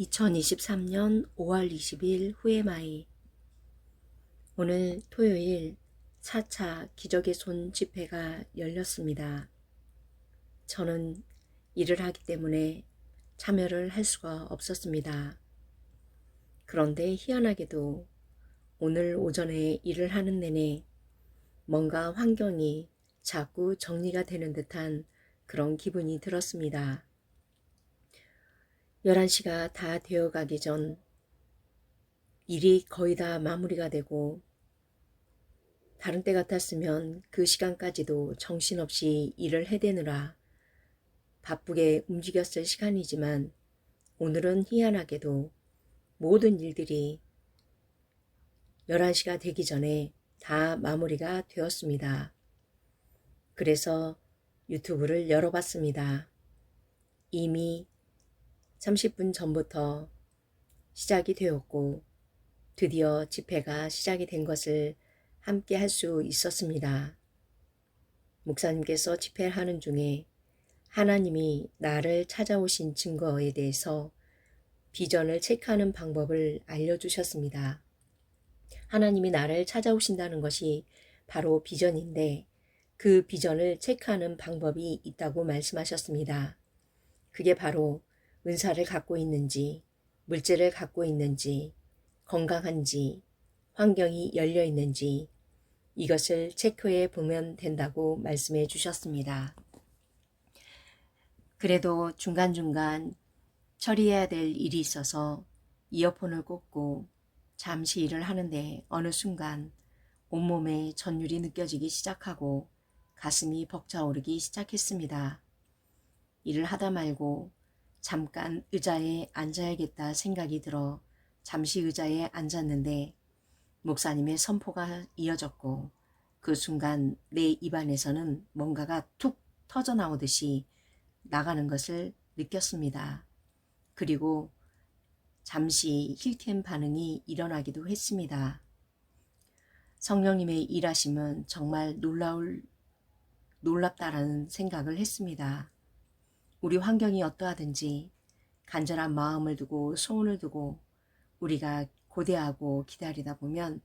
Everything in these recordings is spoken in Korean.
2023년 5월 20일 후에마이 오늘 토요일 4차 기적의 손 집회가 열렸습니다. 저는 일을 하기 때문에 참여를 할 수가 없었습니다. 그런데 희한하게도 오늘 오전에 일을 하는 내내 뭔가 환경이 자꾸 정리가 되는 듯한 그런 기분이 들었습니다. 11시가 다 되어 가기 전 일이 거의 다 마무리가 되고 다른 때 같았으면 그 시간까지도 정신없이 일을 해대느라 바쁘게 움직였을 시간이지만 오늘은 희한하게도 모든 일들이 11시가 되기 전에 다 마무리가 되었습니다. 그래서 유튜브를 열어봤습니다. 이미 30분 전부터 시작이 되었고 드디어 집회가 시작이 된 것을 함께 할 수 있었습니다. 목사님께서 집회를 하는 중에 하나님이 나를 찾아오신 증거에 대해서 비전을 체크하는 방법을 알려주셨습니다. 하나님이 나를 찾아오신다는 것이 바로 비전인데 그 비전을 체크하는 방법이 있다고 말씀하셨습니다. 그게 바로 은사를 갖고 있는지, 물질을 갖고 있는지, 건강한지, 환경이 열려 있는지 이것을 체크해 보면 된다고 말씀해 주셨습니다. 그래도 중간중간 처리해야 될 일이 있어서 이어폰을 꽂고 잠시 일을 하는데 어느 순간 온몸에 전율이 느껴지기 시작하고 가슴이 벅차오르기 시작했습니다. 일을 하다 말고 잠깐 의자에 앉아야겠다 생각이 들어 잠시 의자에 앉았는데 목사님의 선포가 이어졌고 그 순간 내 입안에서는 뭔가가 툭 터져 나오듯이 나가는 것을 느꼈습니다. 그리고 잠시 힐템 반응이 일어나기도 했습니다. 성령님의 일하심은 정말 놀라울, 놀랍다라는 생각을 했습니다. 우리 환경이 어떠하든지 간절한 마음을 두고 소원을 두고 우리가 고대하고 기다리다 보면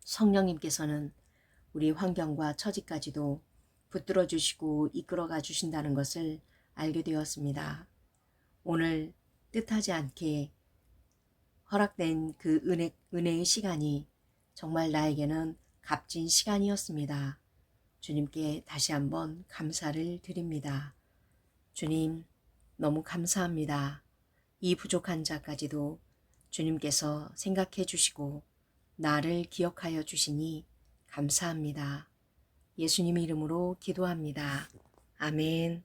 성령님께서는 우리 환경과 처지까지도 붙들어 주시고 이끌어가 주신다는 것을 알게 되었습니다. 오늘 뜻하지 않게 허락된 그 은혜, 은혜의 시간이 정말 나에게는 값진 시간이었습니다. 주님께 다시 한번 감사를 드립니다. 주님, 너무 감사합니다. 이 부족한 자까지도 주님께서 생각해 주시고 나를 기억하여 주시니 감사합니다. 예수님 이름으로 기도합니다. 아멘.